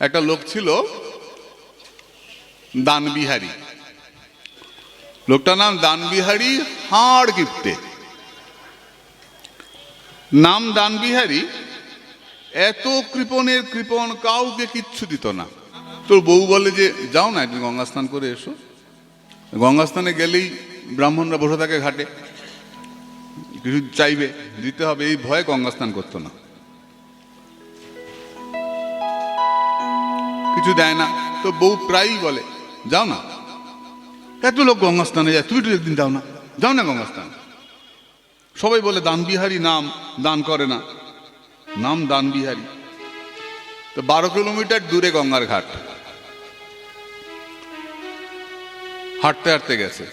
একটা লোক ছিল দানবিহারী। লোকটার নাম দানবিহারী হাড় গিফটে নাম দানবিহারী এত কৃপণের কৃপণ কাউকে কিচ্ছু দিত না। তোর বউ বলে যে, যাও না, একদিন গঙ্গা স্নান করে এসো। গঙ্গা স্নানে গেলেই ব্রাহ্মণরা বসে থাকে ঘাটে। কিছু চাইবে, দিতে হবে, এই ভয়ে গঙ্গা স্নান করতো না। কিছু দেয় না। তো বউ প্রায়ই বলে, যাও না। এত লোক গঙ্গা স্নানে যায়, তুমি তো একদিন যাও না। যাও না গঙ্গা স্নান সবাই বলে দান বিহারী নাম দান করে না। নাম দান বিহারী তো বারো কিলোমিটার দূরে গঙ্গার ঘাট। হাঁটতে হাঁটতে গেছে।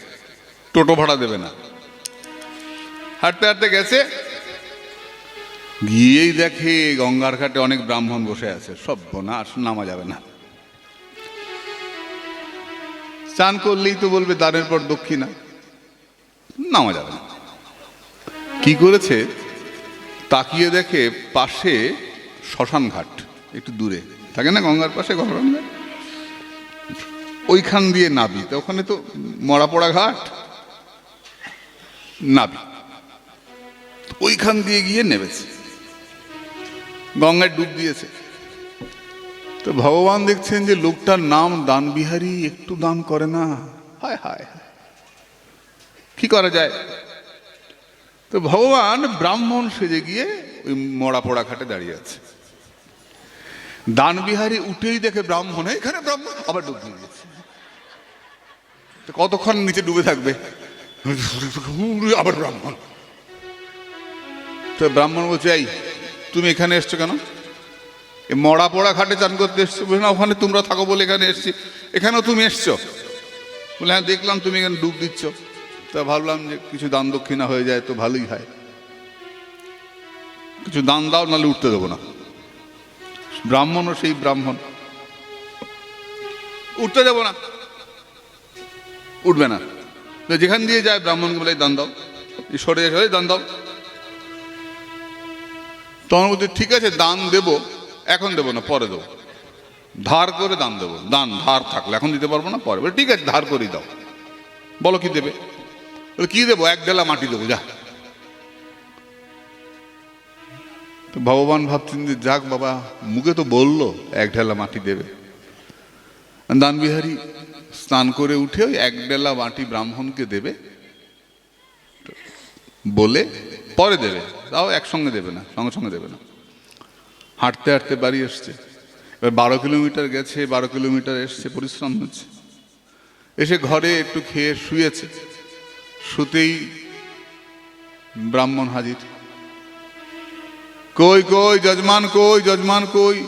টোটো ভাড়া দেবে না। হাঁটতে হাঁটতে গেছে। গিয়েই দেখে গঙ্গার ঘাটে অনেক ব্রাহ্মণ বসে আছে। সব নাশ নামা যাবে না। চান করলেই তো বলবে দানের পর দক্ষিণা নামা যাবে না। কি করেছে? তাকিয়ে দেখে পাশে শ্মশান ঘাট একটু দূরে। থাকে না গঙ্গার পাশে, গঙ্গার? ঘাট ওইখান দিয়ে নাবি। তো ওখানে তো মরা পড়া ঘাট। নাবি। ওইখান দিয়ে গিয়ে নেমেছে। গঙ্গায় ডুব দিয়েছে। তো ভগবান দেখছেন যে লোকটার নাম দানবিহারী একটু দান করে না। হায় হায়। কি করা যায়? তো ভগবান ব্রাহ্মণ সেজে গিয়ে ওই মরা পোড়া ঘাটে দাঁড়িয়ে আছে। দানবিহারী উঠেই দেখে ব্রাহ্মণ এখানে ব্রাহ্মণ। আবার ডুব দিয়ে তো কতক্ষণ নিচে ডুবে থাকবে? আবার ব্রাহ্মণ। তো ব্রাহ্মণ বলছে এই তুমি এখানে এসছো কেন? মরা পোড়া ঘাটে চান করতে এসছো। না, ওখানে তোমরা থাকো বলে এখানে এসছি। এখানেও তুমি এসছো? বলে হ্যাঁ দেখলাম তুমি এখানে ডুব দিচ্ছ। তা ভাবলাম যে কিছু দান দক্ষিণা হয়ে যায় তো ভালোই হয়। কিছু দান দাও, নাহলে উঠতে দেবো না। ব্রাহ্মণও সেই ব্রাহ্মণ। উঠতে দেবো না। উঠবে না। যেখান দিয়ে যায় ব্রাহ্মণকে বলে, দান দাও। সরে সরে দান দাও। তখন ঠিক আছে, দান দেব। এখন দেবো না, পরে দেবো। ধার করে দান দেবো। দান, ধার থাকলে এখন দিতে পারব না, পরে। ঠিক আছে, ধার করেই দাও। বলো, কি দেবে? কি দেবো? এক ডেলা মাটি দেবো, যা। তো ভগবান ভাবছেন যে, যাক বাবা, মুখে তো বলল, এক ঢেলা মাটি দেবে। দানবিহারী স্নান করে উঠে ওই এক ডেলা মাটি ব্রাহ্মণকে দেবে। বলে, পরে দেবে। তাও একসঙ্গে দেবে না, সঙ্গে সঙ্গে দেবে না। হাঁটতে হাঁটতে বাড়ি এসছে। এবার বারো কিলোমিটার গেছে, বারো কিলোমিটার এসছে, পরিশ্রম হচ্ছে। এসে ঘরে একটু খেয়ে শুয়েছে। শুতেই ব্রাহ্মণ হাজির। কই কই, যজমান কই যজমান কই?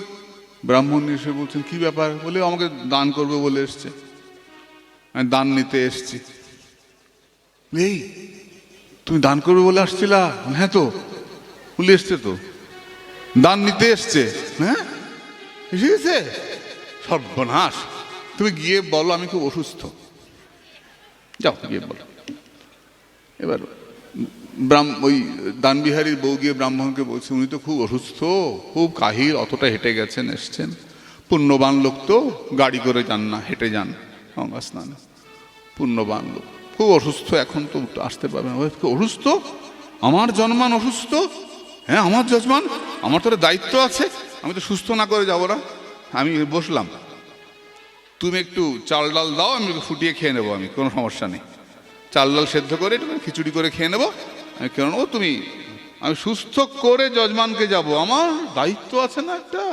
ব্রাহ্মণ এসে বলছেন, কি ব্যাপার? বলে, আমাকে দান করবে বলে এসছে। আমি দান নিতে এসছি। এই, তুমি দান করবে বলে আসছিলা? হ্যাঁ তো। বলে এসছে তো। দান নিতে এসছে। হ্যাঁ? গেছে? সর্বনাশ। তুমি গিয়ে বলো, আমি খুব অসুস্থ। যাও, গিয়ে বলো। এবার ব্রাহ্ম, ওই দানবিহারীর বউ গিয়ে ব্রাহ্মণকে বলছে, উনি তো খুব অসুস্থ, খুব কাহিল, অতটা হেঁটে গেছেন, এসছেন। পুণ্যবান লোক তো, গাড়ি করে যান না, হেঁটে যান, গঙ্গা স্নানে। পুণ্যবান লোক। খুব অসুস্থ, এখন তো আসতে পারবে খুব অসুস্থ? আমার জন্মান অসুস্থ? হ্যাঁ আমার যজমান, আমার তো দায়িত্ব আছে, আমি তো সুস্থ না করে যাব না। আমি বসলাম। তুমি একটু চাল ডাল দাও, আমি ফুটিয়ে খেয়ে নেব আমি, কোনো সমস্যা নেই। চাল ডাল সেদ্ধ করে, একটু খিচুড়ি করে খেয়ে নেব, আমি কেন নেব। তুমি, আমি সুস্থ করে যজমানকে যাব। আমার দায়িত্ব আছে না একটা?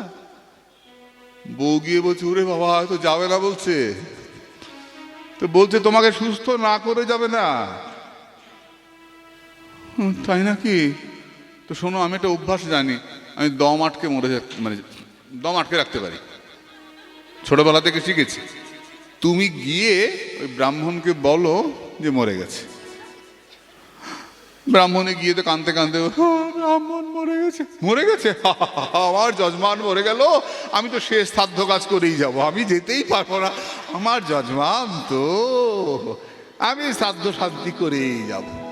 বউ গিয়ে বলছে, ওরে বাবা হয়তো যাবে না, বলছে। তো বলছে, তোমাকে সুস্থ না করে যাবে না? তাই নাকি? তো শোনো আমি একটা অভ্যাস জানি আমি দম আটকে মরে মানে দম আটকে রাখতে পারি। ছোটবেলা থেকে শিখেছি তুমি গিয়ে ওই ব্রাহ্মণকে বলো যে মরে গেছে। ব্রাহ্মণে গিয়ে তো কানতে "হ্যাঁ, ব্রাহ্মণ মরে গেছে। মরে গেছে? আমার যজমান মরে গেল। আমি তো শেষ সাধ্য কাজ করেই যাব আমি যেতেই পারব না। আমার যজমান তো আমি সাধ্য শান্তি করেই যাব।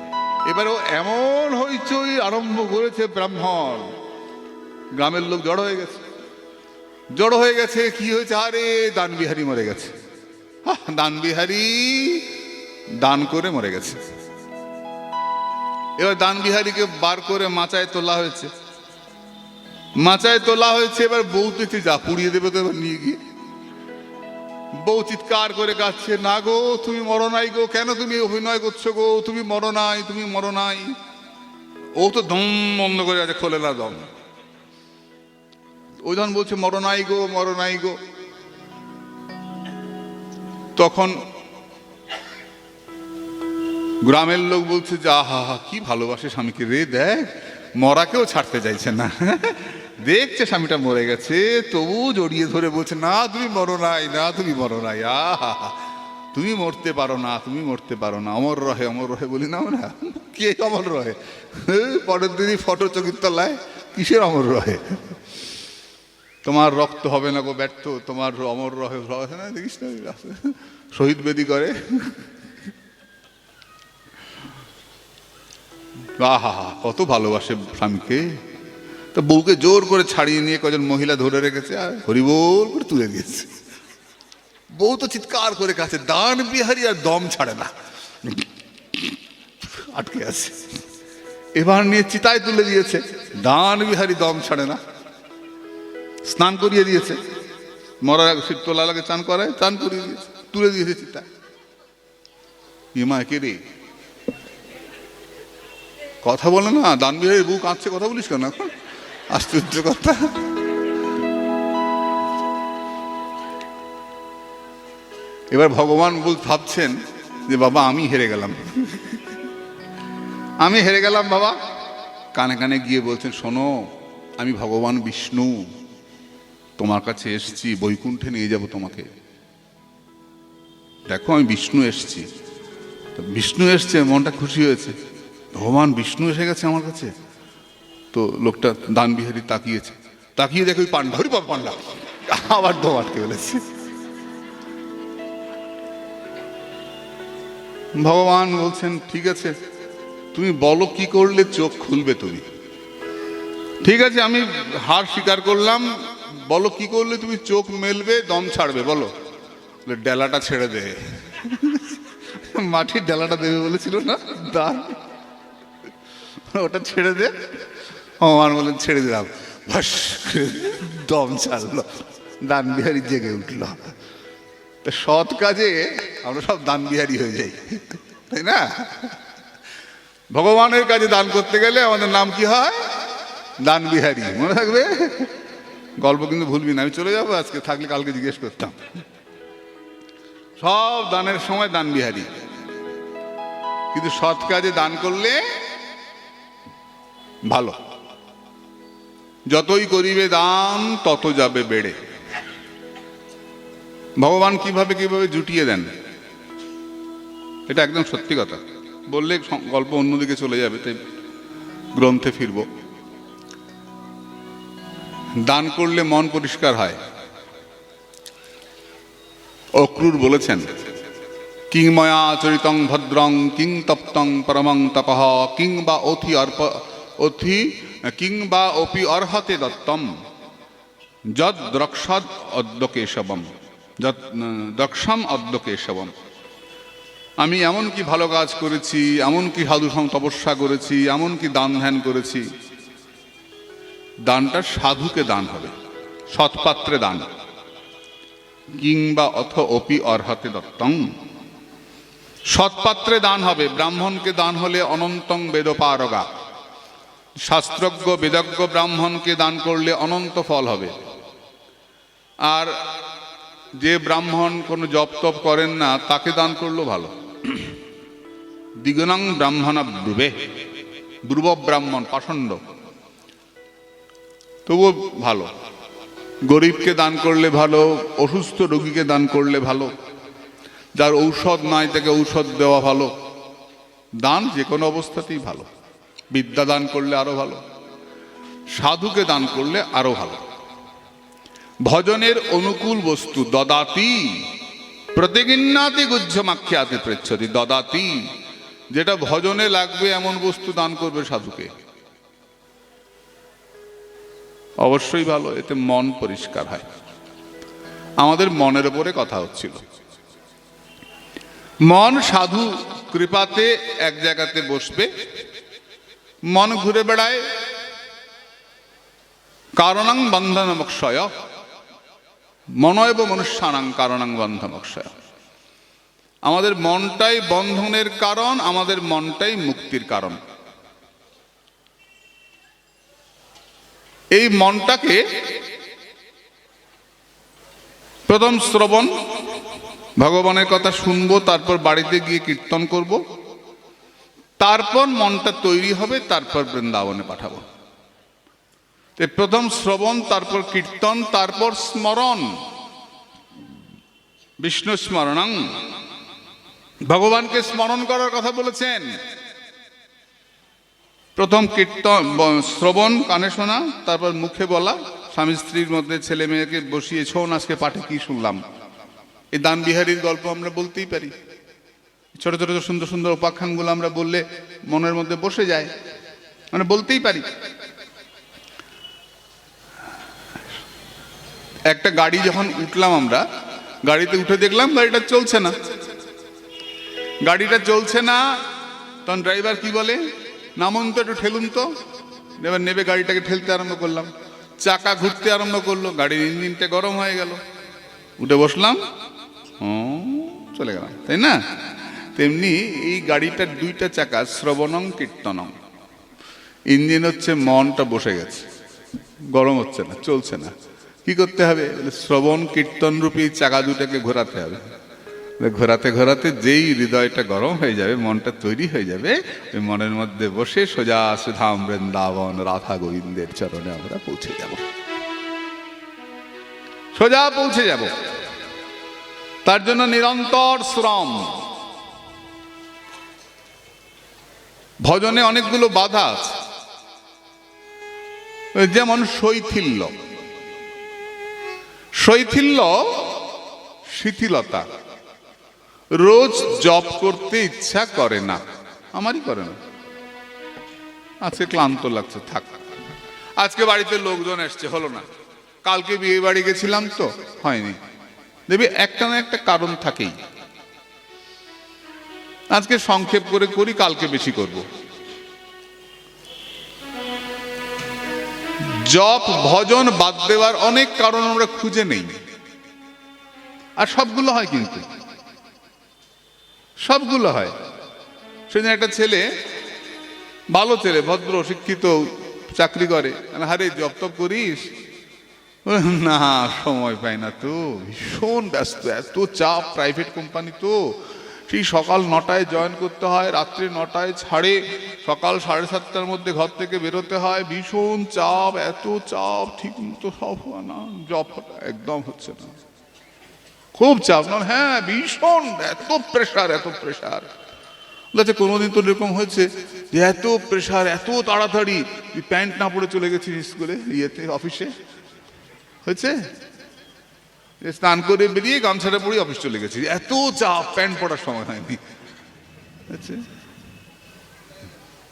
এবারে ও এমন হইচই আরম্ভ করেছে ব্রাহ্মণ। গ্রামের লোক জড়ো হয়ে গেছে। জড়ো হয়ে গেছে কি হয়েছে? আরে দান বিহারি মরে গেছে। আহ, দান করে মরে গেছে। এবার দান বিহারীকে বার করে মাচায় তোলা হয়েছে। মাচায় তোলা হয়েছে এবার বউ দেখতে যা পুড়িয়ে দেবে তো এবার নিয়ে গিয়ে। বউ চিৎকার করে কাচ্ছে না গো, তুমি মরো নাই গো, কেন তুমি অভিনয় করছ গো? তুমি মরো নাই, তুমি মরো নাই। ও তো দম বন্ধ করে আছে, খোলে না দম ওই যখন বলছে, মরো নাই গো, মরো নাই গো। তখন গ্রামের লোক বলছে, যে আহা কি ভালোবাসে স্বামীকে রে, দেখ, মরাকেও ছাড়তে চাইছে না। দেখছে স্বামীটা মরে গেছে, তবু জড়িয়ে ধরে বলছে, না, তুমি মরো নাই, না, তুমি মরো নাই, আহা। তুমি মরতে পারো না, তুমি মরতে পারো না, অমর রহে অমর রহে বলি না আমরা, কে অমর রহে? পরের দিনই ফটো চকির তলায় কিসের অমর রহে? তোমার রক্ত হবে না গো ব্যর্থ, তোমার অমর রহে রহে না, দেখিস না, শহীদ বেদি করে। আহা, কত ভালোবাসে স্বামীকে। তো বউকে জোর করে ছাড়িয়ে নিয়ে কজন মহিলা ধরে রেখেছে, আর হরিবোল করে তুলে দিয়েছে। বউ তো চিৎকার করে কাছে, দান বিহারি আর দম ছাড়ে না। আটকে আছে। এবার নিয়ে চিতায় তুলে দিয়েছে, দান বিহারি দম ছাড়ে না। স্নান করিয়ে দিয়েছে। মরার আগে শীত তোলা লাগে চান করায়, চান করিয়ে দিয়েছে, তুলে দিয়েছে চিতায়। ইমা কে রে? কথা বলে না, দান বিহারীর বউ কাঁদছে, কথা বলিস কেন এখন? আশ্চর্য কথা। এবার ভগবান বল ভাবছেন যে, বাবা, আমি হেরে গেলাম। আমি হেরে গেলাম, বাবা। কানে কানে গিয়ে বলছেন, শোনো, আমি ভগবান বিষ্ণু। তোমার কাছে এসছি, বৈকুণ্ঠে নিয়ে যাব তোমাকে। দেখো, আমি বিষ্ণু এসছি। বিষ্ণু এসছে, মনটা খুশি হয়েছে। ভগবান বিষ্ণু এসে গেছে আমার কাছে। তো লোকটা দান বিহারি তাকিয়েছে। তাকিয়ে দেখো ওই পান্ডা বাবা পান্ডা। আবার দম আটকে ফেলেছে। ভগবান বলছেন, ঠিক আছে, তুমি বলো কি করলে চোখ খুলবে তুমি। ঠিক আছে, আমি হার স্বীকার করলাম। বলো কি করলে তুমি চোখ মেলবে, দম ছাড়বে বলো, ডেলাটা ছেড়ে দে। মাটির ডেলাটা দেবে বলেছিল না? দান। ওটা ছেড়ে দে। ভগবান বলেন, ছেড়ে দিলাম করে দম ছাড়লো। দান বিহারি জেগে উঠল। তো সৎ কাজে আমরা সব দান বিহারি হয়ে যাই, তাই না? ভগবানের কাজে দান করতে গেলে আমাদের নাম কি হয়? দান বিহারি মনে থাকবে? গল্প কিন্তু ভুলবি না, আমি চলে যাব আজকে, থাকলে কালকে জিজ্ঞেস করতাম। সব দানের সময় দান বিহারি কিন্তু সৎ কাজে দান করলে ভালো। যতই করিবে দান, তত যাবে বেড়ে। ভগবান কীভাবে কীভাবে জুটিয়ে দেন, এটা একদম সত্যি কথা। বললে গল্প অন্যদিকে চলে যাবে, তাই গ্রন্থে ফিরব। দান করলে মন পরিষ্কার হয়। অক্রুর বলেছেন কিংময়া চরিতং ভদ্রং, কিং তপ্তং পরমং তপহ কিং বা অথি অর্প, অথি কিং বা অপি অর্হতে দত্তম। যদ দ্রক্ষদ অদ্য কেশবম। যদ দক্ষম অদ্য কেশবম। আমি এমন কি ভালো কাজ করেছি, এমন কি সাধু তপস্যা করেছি, এমন কি দান ধ্যান করেছি। দানটা সাধুকে দান হবে, সৎপাত্রে দান। কিংবা অথ অপি অর্হতে দত্তং সৎপাত্রে দান হবে, ব্রাহ্মণকে দান হলে অনন্তং বেদপারগা। শাস্ত্রজ্ঞ, বেদজ্ঞ ব্রাহ্মণকে দান করলে অনন্ত ফল হবে। আর যে ব্রাহ্মণ কোনো জপ তপ করেন না, তাকে দান করলেও ভালো। দ্বিগুণাং ব্রাহ্মণ ব্রুবে, ব্রুব ব্রাহ্মণ পাষণ্ড। তবুও ভালো। গরিবকে দান করলে ভালো, অসুস্থ রোগীকে দান করলে ভালো। যার ঔষধ নাই, তাকে ঔষধ দেওয়া ভালো। দান যে কোনো অবস্থাতেই ভালো। বিদ্যা দান করলে আরও ভালো, সাধুকে দান করলে আরও ভালো। ভজনের অনুকূল বস্তু দদাতি, প্রতিগিন্নাতি গুজ্জমাখ্যাতি পৃচ্ছতি দদাতি, যেটা ভজনে লাগবে এমন বস্তু দান করবে সাধুকে। অবশ্যই ভালো, এতে মন পরিষ্কার হয়। আমাদের মনের উপরে কথা হচ্ছিল। মন সাধু কৃপাতে এক জায়গাতে বসবে মন ঘুরে বেড়ায়। কারণাং বন্ধনমক্ষয়। মনয়ব মনুষ্যানাং কারণাং বন্ধমক্ষয় আমাদের মনটাই বন্ধনের কারণ, আমাদের মনটাই মুক্তির কারণ। এই মনটাকে প্রথম শ্রবণ, ভগবানের কথা শুনব, তারপর বাড়িতে গিয়ে কীর্তন করব। তারপর মনটা তৈরি হবে, তারপর বৃন্দাবনে পাঠাবো। প্রথম শ্রবণ, তারপর কীর্তন, তারপর স্মরণ। বিষ্ণু স্মরণং। ভগবানকে স্মরণ করার কথা বলেছেন। প্রথম কীর্তন শ্রবণ, কানে শোনা, তারপর মুখে বলা। স্বামী স্ত্রীর মধ্যে ছেলে মেয়েকে বসিয়ে শোন আজকে পাঠে কি শুনলাম? এই দান বিহারীর গল্প আমরা বলতেই পারি। ছোট ছোট সুন্দর সুন্দর উপাখ্যানগুলো আমরা বললে মনের মধ্যে বসে যায়। মানে বলতেই পারি। একটা গাড়ি যখন উঠলাম আমরা, গাড়িতে উঠে দেখলাম গাড়িটা চলছে না। গাড়িটা চলছে না, তখন ড্রাইভার কি বলে? নামুন তো, একটু ঠেলুন তো। এবার নেবে গাড়িটাকে, ঠেলতে আরম্ভ করলাম। চাকা ঘুরতে আরম্ভ করল, গাড়ির ইঞ্জিনটা গরম হয়ে গেল। উঠে বসলাম চলে গেলাম, তাই না? তেমনি এই গাড়িটার দুইটা চাকা শ্রবণং কীর্তনং। ইঞ্জিন হচ্ছে মনটা বসে গেছে। গরম হচ্ছে না, চলছে না। কি করতে হবে? শ্রবণ কীর্তন রূপী চাকা দুটাকে ঘোরাতে হবে। ঘোরাতে ঘোরাতে যেই হৃদয়টা গরম হয়ে যাবে, মনটা তৈরি হয়ে যাবে, ওই মনের মধ্যে বসে সোজা সুধাম বৃন্দাবন রাধা গোবিন্দের চরণে আমরা পৌঁছে যাব। সোজা পৌঁছে যাব। তার জন্য নিরন্তর শ্রম। ভজনে অনেকগুলো বাধা আছে। যেমন শৈথিল্য। শৈথিল্য শিথিলতা। রোজ জব করতে ইচ্ছা করে না। আমারই করে না। আজকে ক্লান্ত লাগছে, থাক। আজকে বাড়িতে লোকজন এসছে, হলো না। কালকে বিয়ে বাড়ি গেছিলাম তো, হয়নি। দেখবি একটা না একটা কারণ থাকেই। আজকে সংক্ষেপ করে করি, কালকে বেশি করব। জপ, ভজন বাদ দেওয়ার অনেক কারণ আমরা খুঁজে নেই। আর সবগুলো হয় কিন্তু। সবগুলো হয়। সেদিন একটা ছেলে, ভালো ছেলে, ভদ্র, শিক্ষিত, চাকরি করে। হারে জব তপ করিস? না, সময় পাই না তো। ভীষণ ব্যস্ত। এত চাপ প্রাইভেট কোম্পানি তো। সেই সকাল নটায় জয়েন করতে হয়, রাত্রি নটায় ছাড়ে, সকাল সাড়ে সাতটার মধ্যে ঘর থেকে বেরোতে হয়। ভীষণ চাপ, এত চাপ, ঠিক মতো সব হয় না জব একদম হচ্ছে না। খুব চাপ, না হ্যাঁ ভীষণ, এত প্রেশার এত প্রেশার বলেছে, কোনোদিন তো এরকম হয়েছে যে এত প্রেশার এত তাড়াতাড়ি প্যান্ট না পরে চলে গেছিস স্কুলে, ইয়েতে অফিসে হয়েছে? স্নান করে বেরিয়ে গামছাটা পরে অফিস চলে গেছি। এত চাপ, প্যান্ট পরার সময় হয়নি।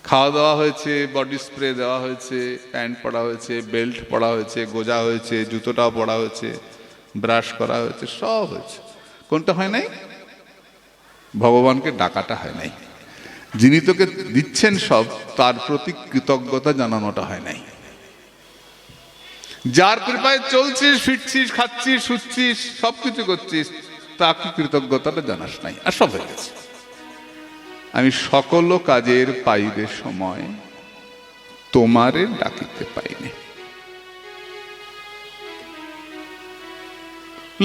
খাওয়া দাওয়া হয়েছে বডি স্প্রে দেওয়া হয়েছে, প্যান্ট পরা হয়েছে বেল্ট পরা হয়েছে, গোজা হয়েছে, জুতোটাও পরা হয়েছে ব্রাশ করা হয়েছে, সব হয়েছে। কোনটা হয় নাই? ভগবানকে ডাকাটা হয় নাই। যিনি তোকে দিচ্ছেন সব, তার প্রতি কৃতজ্ঞতা জানানোটা হয় নাই। যার কৃপায় চলছিস, ফিরছিস, খাচ্ছিস, শুচ্ছিস, সবকিছু করছিস তাকে কৃতজ্ঞতাটা জানাস নাই? আর সব হয়ে গেছে। আমি সকল কাজের পাইবে সময় তোমারে ডাকিতে পাইনি।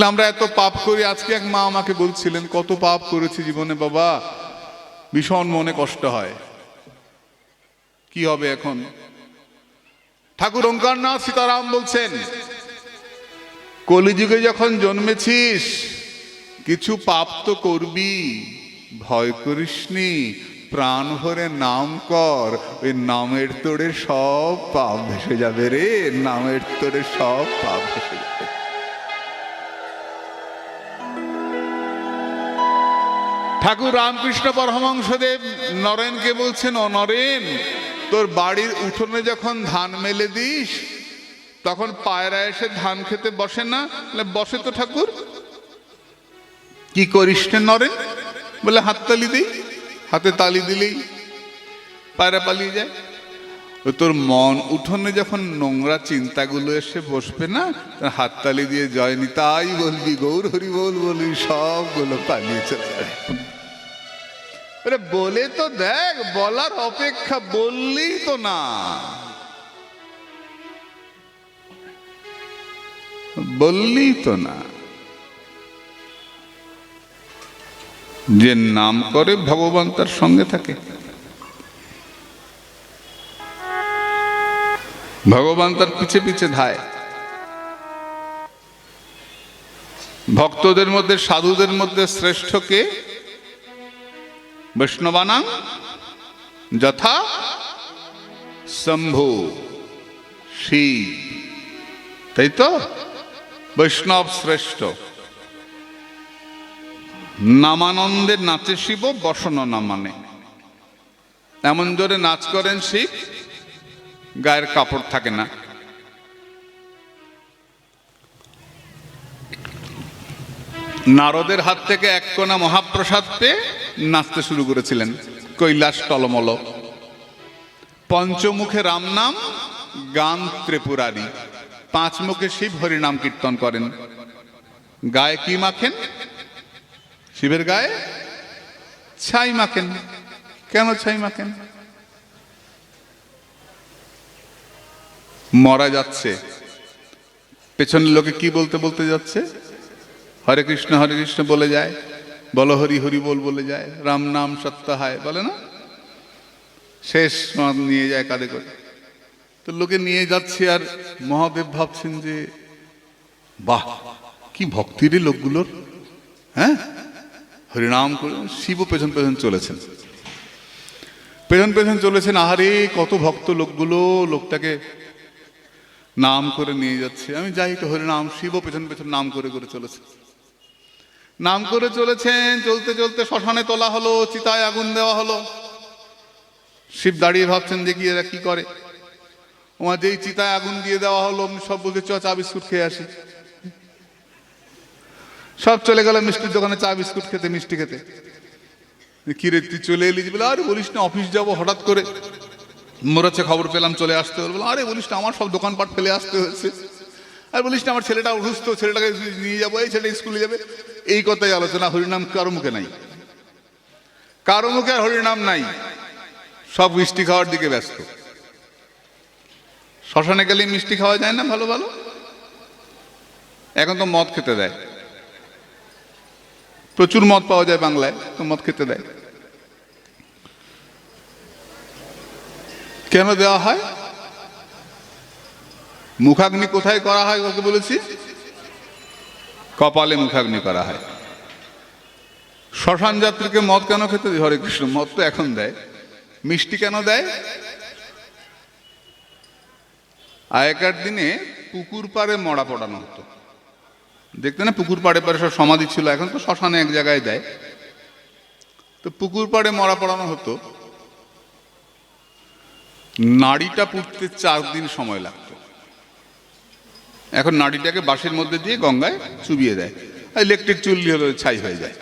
আমরা এত পাপ করি, আজকে এক মা আমাকে বলছিলেন, কত পাপ করেছি জীবনে বাবা, ভীষণ মনে কষ্ট হয়। কি হবে এখন? ঠাকুর ওঙ্কারনাথ সীতারাম বলছেন, কলিযুগে যখন জন্মেছিস, কিছু পাপ তো করবি, ভয় করিসনি, প্রাণ ভরে নাম কর, ওই নামের তোড়ে সব পাপ ভেসে যাবে রে, নামের তোড়ে সব পাপ ভেসে যাবে। ঠাকুর রামকৃষ্ণ পরমহংসদেব নরেনকে বলছেন, ও নরেন তোর বাড়ির উঠোনে যখন ধান মেলে দিস, তখন পায়রা এসে ধান খেতে বসে না? বসে তো ঠাকুর। কি করিস নরেন? বলে হাততালি দিই। হাতে তালি দিলেই পায়রা পালিয়ে যায়। তোর মন উঠোনে যখন নোংরা চিন্তাগুলো এসে বসবে না হাততালি দিয়ে, জয়নি তাই বলবি, গৌর হরি বল বলবি সবগুলো পালিয়ে চলে আরে বলে তো দেখ, বলার অপেক্ষা বললেই তো না। বললেই তো না। যে নাম করে ভগবান তার সঙ্গে থাকে। ভগবান তার পিছে পিছে ধায়। ভক্তদের মধ্যে, সাধুদের মধ্যে শ্রেষ্ঠ কে? বৈষ্ণবানাং যথা শম্ভু শিব। তাই তো? বৈষ্ণব শ্রেষ্ঠ। নামানন্দের নাচে শিব, বসন নামানে। এমন জোরে নাচ করেন শিব, গায়ের কাপড় থাকে না। নারদের হাত থেকে এক কোনা মহাপ্রসাদ পেয়ে নাচতে শুরু করেছিলেন কৈলাস টলমল। পঞ্চমুখে রাম নাম, গান ত্রিপুরারি। পাঁচ মুখে শিব হরিনাম কীর্তন করেন। গায়ে কি মাখেন? শিবের গায়ে ছাই মাখেন। কেন ছাই মাখেন? মরা যাচ্ছে। পেছনের লোকে কি বলতে বলতে যাচ্ছে? হরে কৃষ্ণ হরে কৃষ্ণ বলে যায়। বল হরি হরি বল বলে যায়। রাম নাম সত্য হয়, বলে না? শেষ নিয়ে যায় কাঁধে করে। তো লোকে নিয়ে যাচ্ছে আর মহাদেব ভাবছেন যে, বাহ, কি ভক্তির লোকগুলোর। হ্যাঁ? হরিনাম করে শিব পেছন পেছন চলেছেন। পেছন পেছন চলেছেন, আহারে, কত ভক্ত লোকগুলো, লোকটাকে নাম করে নিয়ে যাচ্ছে। আমি যাই তো হরিনাম, শিব পেছন পেছন নাম করে করে চলেছে। নাম করে চলেছেন চলতে চলতে শ্মশানে তোলা হলো চিতায় আগুন দেওয়া হলো। শিব দাঁড়িয়ে ভাবছেন দেখি এরা কি করে। ওমা যেই চিতায় আগুন দিয়ে দেওয়া হলো সব বলছে চ চা বিস্কুট খেয়ে আসি। সব চলে গেল মিষ্টির দোকানে চা বিস্কুট খেতে মিষ্টি খেতে। কি রে তুই চলে এলি বলে আরে বলিস না অফিস যাব হঠাৎ করে। মোরাচ্ছে খবর পেলাম চলে আসতে হলো। বলে, আরে বলিস না আমার সব দোকানপাট ফেলে আসতে হয়েছে। আর বলিস না, আমার ছেলেটা অসুস্থ, ছেলেটাকে নিয়ে যাব, এই ছেলে স্কুলে যাবে। এই কথাই আলোচনা, হরিনাম কারও মুখে নাই। কারও মুখে আর হরিনাম নাই। সব মিষ্টি খাওয়ার দিকে ব্যস্ত। শ্মশানে গেলে মিষ্টি খাওয়া যায় না, ভালো ভালো? এখন তো মদ খেতে দেয়। প্রচুর মদ পাওয়া যায় বাংলায়, তো মদ খেতে দেয়। কেন দেওয়া হয়? মুখাগ্নি কোথায় করা হয় কাউকে বলেছি কপালে মুখাগ্নি করা হয়। শ্মশান যাত্রীকে মদ কেন খেতে? হরে কৃষ্ণ, মদ তো এখন দেয়। মিষ্টি কেন দেয়? আগেকার দিনে পুকুর পাড়ে মরা পড়ানো হতো। দেখতে না পুকুর পাড়ে পাড়ে সব সমাধি ছিল, এখন তো শ্মশানে এক জায়গায় দেয়। তো পুকুর পাড়ে মরা পড়ানো হতো। নাড়িটা পুড়তে চার দিন সময় লাগতো। এখন নাড়িটাকে বাঁশের মধ্যে দিয়ে গঙ্গায় চুবিয়ে দেয়। ইলেকট্রিক চুল্লি হলে ছাই হয়ে যায়।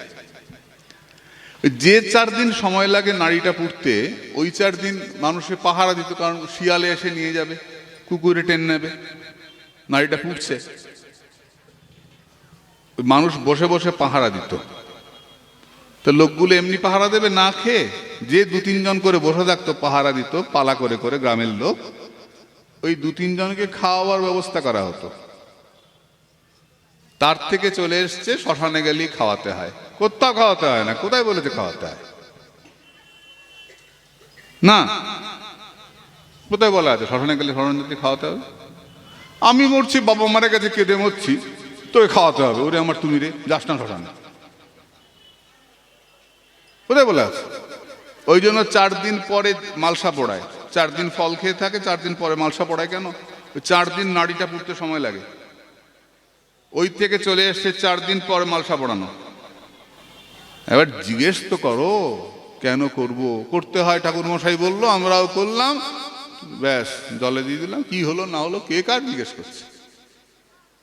যে চার দিন সময় লাগে নাড়িটা পুড়তে ওই চার দিন মানুষে পাহারা দিত, কারণ শিয়ালে এসে নিয়ে যাবে, কুকুরে টেন নেবে। নাড়িটা পুড়ছে মানুষ বসে বসে পাহারা দিত। তো লোকগুলো এমনি পাহারা দেবে, না খেয়ে যে দু তিনজন করে বসে থাকতো, পাহারা দিত, পালা করে করে গ্রামের লোক, ওই দু তিনজনকে খাওয়াবার ব্যবস্থা করা হতো। তার থেকে চলে এসছে, শ্মশানে গেলেই খাওয়াতে হয়। কোথাও খাওয়াতে হয় না, কোথায় বলেছে খাওয়াতে হয়? না। কোথায় বলা আছে? শ্মশানে গেলে শ্মশানে খাওয়াতে হবে? আমি মরছি, বাবা মারা গেছে, কেঁদে মরছি, তোকে খাওয়াতে হবে। ওরে আমার, তুমি রে, যাস না শ্মশানে। কোথায় বলে আছে? ওই জন্য চার দিন পরে মালসা পড়ায়। চার দিন ফল খেয়ে থাকে, চার দিন পরে মালসা পড়ায় কেন? চার দিন নাড়িটা পুড়তে সময় লাগে। ওই থেকে চলে এসছে চার দিন পর মালসা পড়ানো। এবার জিজ্ঞেস তো করো, কেন করব? করতে হয় ঠাকুর মশাই বলল, আমরাও করলাম। ব্যাস, জলে দিয়ে দিলাম। কি হলো, না হলো, কে কার জিজ্ঞেস করছে?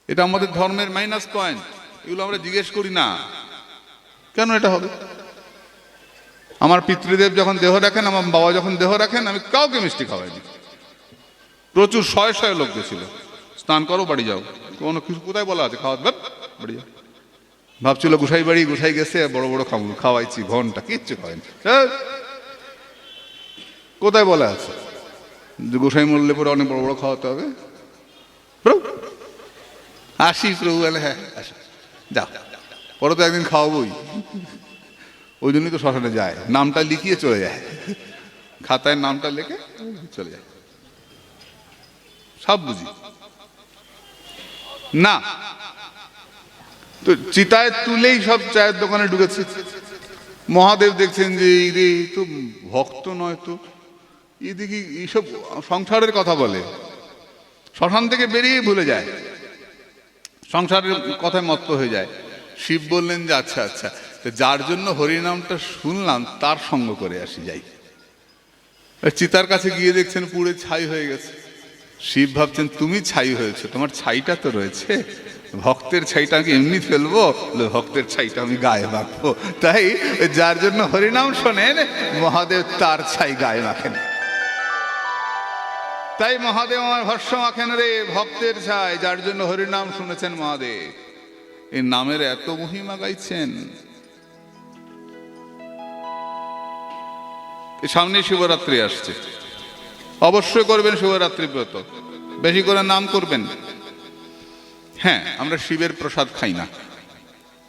এটা আমাদের ধর্মের মাইনাস পয়েন্ট এগুলো আমরা জিজ্ঞেস করি না। কেন এটা হবে? আমার পিতৃদেব যখন দেহ রাখেন আমার বাবা যখন দেহ রাখেন, আমি কাউকে মিষ্টি খাওয়াইনি। প্রচুর শয়ে শয়ে লোক গেছিল। স্নান করো, বাড়ি যাও। কোনো কিছু কোথায় বলা আছে? খাওয়া ব্যাপ, বাড়ি যাও ভাবছিল গুসাই বাড়ি গুসাই গেছে বড় বড় খাব খাওয়াইছি ঘণ্টা কিচ্ছু খাওয়াইনি এই, কোথায় বলা আছে? যে গোসাই মরলে পরে অনেক বড় বড় খাওয়াতে হবে। প্রভু। আসি প্রভু বলে হ্যাঁ যাও। পরে তো একদিন খাওয়াবোই। ওই জন্যই তো শ্মশানে যায়। নামটা লিখিয়ে চলে যায়। খাতায় নামটা লিখে চলে যায়। সব বুঝি। না। তো চিতায় তুলেই সব চায়ের দোকানে ঢুকেছে। মহাদেব দেখছেন যে এই রে তো ভক্ত নয় তো। এদিকে এইসব সংসারের কথা বলে। শ্মশান থেকে বেরিয়ে ভুলে যায়। সংসারের কথায় মত্ত হয়ে যায়। শিব বললেন যে আচ্ছা আচ্ছা যার জন্য হরিনামটা শুনলাম, তার সঙ্গ করে আসি, যাই। চিতার কাছে গিয়ে দেখছেন পুড়ে ছাই হয়ে গেছে। শিব ভাবছেন, তুমি ছাই হয়েছে, তোমার ছাইটা তো রয়েছে। ভক্তের ছাইটা আমি এমনি ফেলব ভক্তের ছাইটা আমি গায়ে মাখবো। তাই যার জন্য হরিনাম শোনেন, মহাদেব তার ছাই গায়ে মাখেন। তাই মহাদেব আমার ভস্য মাখেন রে, ভক্তের ছাই, যার জন্য হরিনাম শুনেছেন মহাদেব। এই নামের এত মহিমা গাইছেন। সামনে শিবরাত্রি আসছে। অবশ্যই করবেন শিবরাত্রি ব্রত। বেশি করে নাম করবেন? হ্যাঁ আমরা শিবের প্রসাদ খাই না।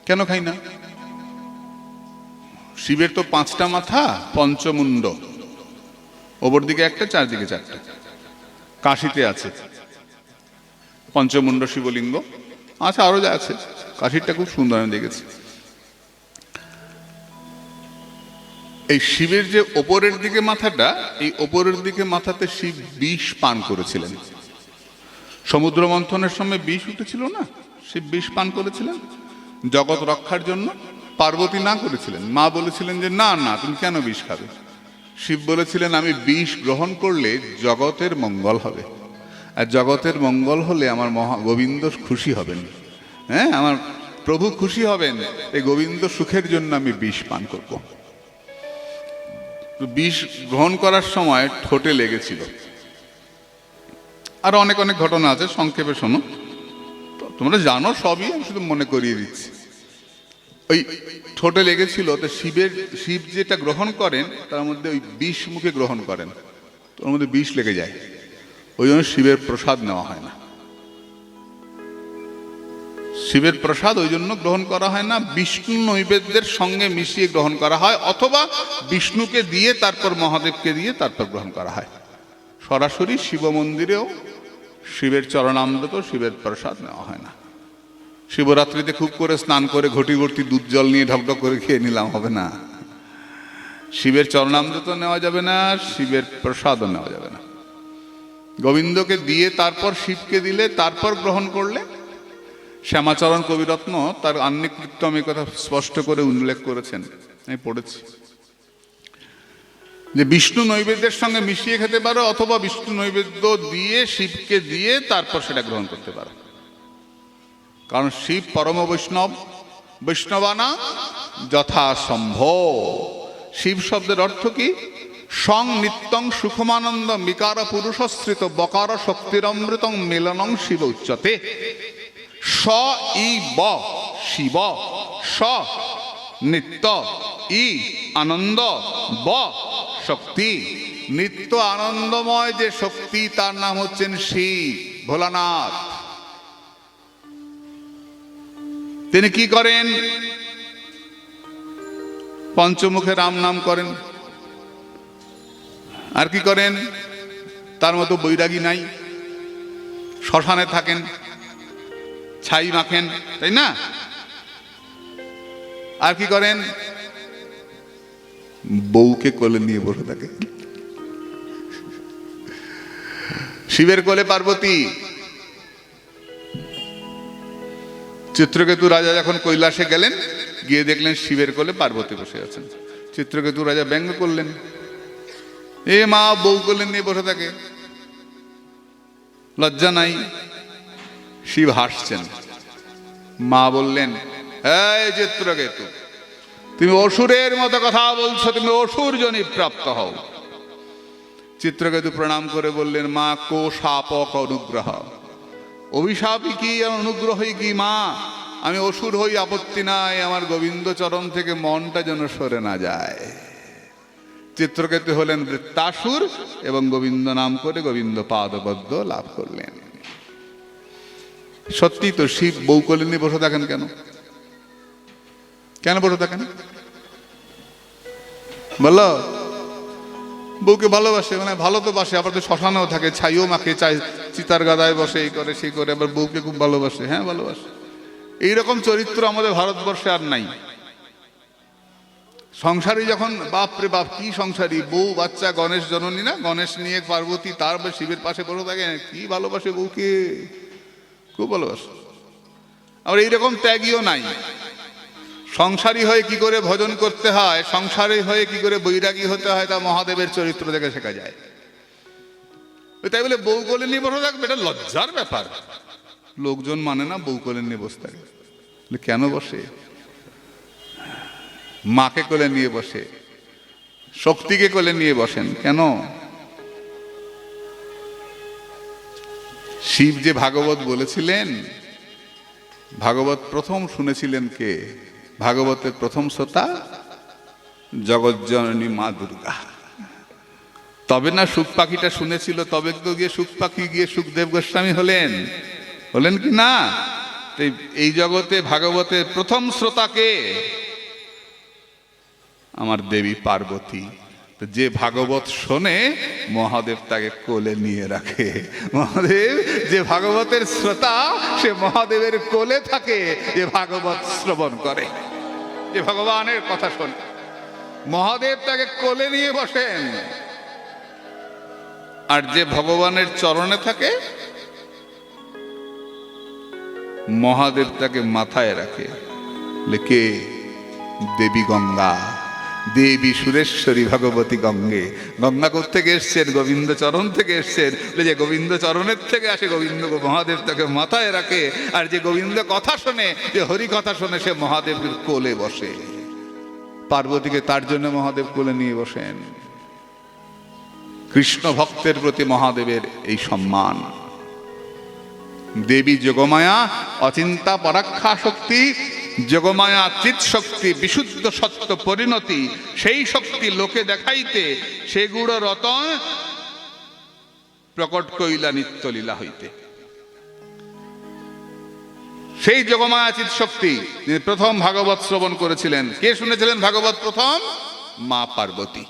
কেন খাই না? শিবের তো পাঁচটা মাথা, পঞ্চমুণ্ড। ওপর দিকে একটা, চারদিকে চারটা। কাশিতে আছে। পঞ্চমুণ্ড শিবলিঙ্গ। আচ্ছা আরও যা আছে। কাশিরটা খুব সুন্দর আমি দেখেছি। এই শিবের যে ওপরের দিকে মাথাটা, এই ওপরের দিকে মাথাতে শিব বিষ পান করেছিলেন। সমুদ্র মন্থনের সময় বিষ উঠেছিল না? শিব বিষ পান করেছিলেন? জগৎ রক্ষার জন্য পার্বতী না করেছিলেন? মা বলেছিলেন যে, না না, তুমি কেন বিষ খাবে? শিব বলেছিলেন, আমি বিষ গ্রহণ করলে জগতের মঙ্গল হবে। আর জগতের মঙ্গল হলে আমার মহা, গোবিন্দ খুশি হবেন। হ্যাঁ আমার প্রভু খুশি হবেন। এই গোবিন্দ সুখের জন্য আমি বিষ পান করব। বিষ গ্রহণ করার সময় ঠোঁটে লেগেছিল। আর অনেক অনেক ঘটনা আছে, সংক্ষেপে শোনো। তোমরা জানো সবই, আমি শুধু মনে করিয়ে দিচ্ছি। ওই ঠোঁটে লেগেছিল, তো শিবের, শিব যেটা গ্রহণ করেন, তার মধ্যে ওই বিষ মুখে গ্রহণ করেন। তো ওর মধ্যে বিষ লেগে যায়। ওই জন্য শিবের প্রসাদ নেওয়া হয় না। শিবের প্রসাদ ওই জন্য গ্রহণ করা হয় না, বিষ্ণু নৈবেদ্যের সঙ্গে মিশিয়ে গ্রহণ করা হয়, অথবা বিষ্ণুকে দিয়ে তারপর মহাদেবকে দিয়ে তারপর গ্রহণ করা হয়। সরাসরি শিব মন্দিরেও শিবের চরণামৃত, শিবের প্রসাদ নেওয়া হয় না। শিবরাত্রিতে খুব করে স্নান করে ঘটি ঘটি দুধ জল নিয়ে ঢকঢক করে খেয়ে নিলাম, হবে না। শিবের চরণামৃত নেওয়া যাবে না, শিবের প্রসাদও নেওয়া যাবে না। গোবিন্দকে দিয়ে তারপর শিবকে দিলে তারপর গ্রহণ করলে শ্যামাচরণ কবিরত্ন তার আন্নিক এই কথা স্পষ্ট করে উল্লেখ করেছেন। আমি পড়েছি। যে বিষ্ণু নৈবেদ্যের সঙ্গে মিশিয়ে খেতে পারো অথবা বিষ্ণু নৈবেদ্য দিয়ে, শিবকে দিয়ে তারপর সেটা গ্রহণ করতে পারো। কারণ শিব পরম বৈষ্ণব, বৈষ্ণবানা যথাসম্ভব শিব শব্দের অর্থ কি? সং নিত্যং সুখমানন্দ মিকার পুরুষশ্রিত বকার শক্তিরমৃতং মিলনং শিব উচ্চতে। স ই ব, শিব, স, নিত্য, ই, আনন্দ, ব, শক্তি। নিত্য আনন্দময় যে শক্তি, তার নাম হচ্ছেন শিব, ভোলানাথ। তিনি কি করেন? পঞ্চমুখে রাম নাম করেন। আর কি করেন? তার মতো বৈরাগী নাই। শ্মশানে থাকেন। ছাই মাখেন, তাই না? আর কি করেন? বউকে কোলে নিয়ে বসে থাকে। শিবের কোলে পার্বতী। চিত্রকেতু রাজা যখন কৈলাসে গেলেন, গিয়ে দেখলেন শিবের কোলে পার্বতী বসে আছেন। চিত্রকেতু রাজা ব্যঙ্গ করলেন। এ মা বউ কোলে নিয়ে বসে থাকে। লজ্জা নাই। শিব হাসছেন। মা বললেন, এই চিত্রকেতু, তুমি অসুরের মতো কথা বলছো, তুমি অসুর জনি প্রাপ্ত হও। চিত্রকেতু প্রণাম করে বললেন, মা কো শাপক অনুগ্রহ। অভিশাপই কি, আর অনুগ্রহই কি, মা? আমি অসুর হই, আপত্তি নাই, আমার গোবিন্দ চরণ থেকে মনটা যেন সরে না যায়। চিত্রকেতু হলেন বৃত্তাসুর এবং গোবিন্দ নাম করে গোবিন্দ পাদপদ্ম লাভ করলেন। সত্যি তো শিব বউ নিয়ে বসে থাকেন কেন? কেন বসে থাকেন? বলল বউকে ভালোবাসে মানে ভালো তো বাসে, আবার তো শ্মশানেও থাকে, ছাইও মাখে, চাই চিতার গাদায় বসে, এই করে, সেই করে, আবার বউকে খুব ভালোবাসে হ্যাঁ ভালোবাসে। এইরকম চরিত্র আমাদের ভারতবর্ষে আর নাই। সংসারী যখন, বাপ রে বাপ, কি সংসারী, বউ, বাচ্চা, গণেশ জননী না? গণেশ নিয়ে পার্বতী তার শিবের পাশে বসে থাকে, কি ভালোবাসে বউকে? খুব ভালোবাসে। আবার এইরকম ত্যাগীও নাই। সংসারী হয়ে কি করে ভজন করতে হয়, সংসারী হয়ে কি করে বৈরাগী হতে হয়, তা মহাদেবের চরিত্র দেখে শেখা যায়। তাই বলে বউ কোলে নিয়ে বসে থাকবে, এটা লজ্জার ব্যাপার। লোকজন মানে না বউ কোলে নিয়ে বসে থাকে। কেন বসে? মাকে কোলে নিয়ে বসে, শক্তিকে কোলে নিয়ে বসেন, কেন? শিব যে ভাগবত বলেছিলেন, ভাগবত প্রথম শুনেছিলেন কে? ভাগবতের প্রথম শ্রোতা জগজ্জননী মা দুর্গা। তবে না সুখ পাখিটা শুনেছিল, তবে তো গিয়ে সুখ পাখি গিয়ে সুখদেব গোস্বামী হলেন। হলেন কি না? এই- জগতে ভাগবতের প্রথম শ্রোতাকে আমার দেবী পার্বতী। যে ভাগবত শোনে, মহাদেব তাকে কোলে নিয়ে রাখে। মহাদেব, যে ভাগবতের শ্রোতা, সে মহাদেবের কোলে থাকে, যে ভাগবত শ্রবণ করে। যে ভগবানের কথা শোনে। মহাদেব তাকে কোলে নিয়ে বসেন। আর যে ভগবানের চরণে থাকে, মহাদেব তাকে মাথায় রাখে। লেখে, দেবী গঙ্গা। দেবী সুরেশ্বরী ভগবতী গঙ্গে। গঙ্গা থেকে এসছেন? গোবিন্দ চরণ থেকে এসছেন। যে গোবিন্দ চরণের থেকে আসে গোবিন্দ মহাদেব, তাকে মাথায় রাখে। আর যে গোবিন্দ কথা শোনে, যে হরি কথা শোনে, সে মহাদেবের কোলে বসে। পার্বতীকে তার জন্য মহাদেব কোলে নিয়ে বসেন। কৃষ্ণ ভক্তের প্রতি মহাদেবের এই সম্মান। দেবী যোগমায়া, অচিন্তা পরাক্ষা শক্তি যোগমায়া চিত শক্তি বিশুদ্ধ সত্য পরিণতি, সেই শক্তি লোকে দেখাইতে সেগুড় রতন প্রকট কইলা নিত্য লীলা হইতে। সেই যোগমায়া চিত শক্তি প্রথম ভাগবত শ্রবণ করেছিলেন। কে শুনেছিলেন ভাগবত প্রথম? মা পার্বতী।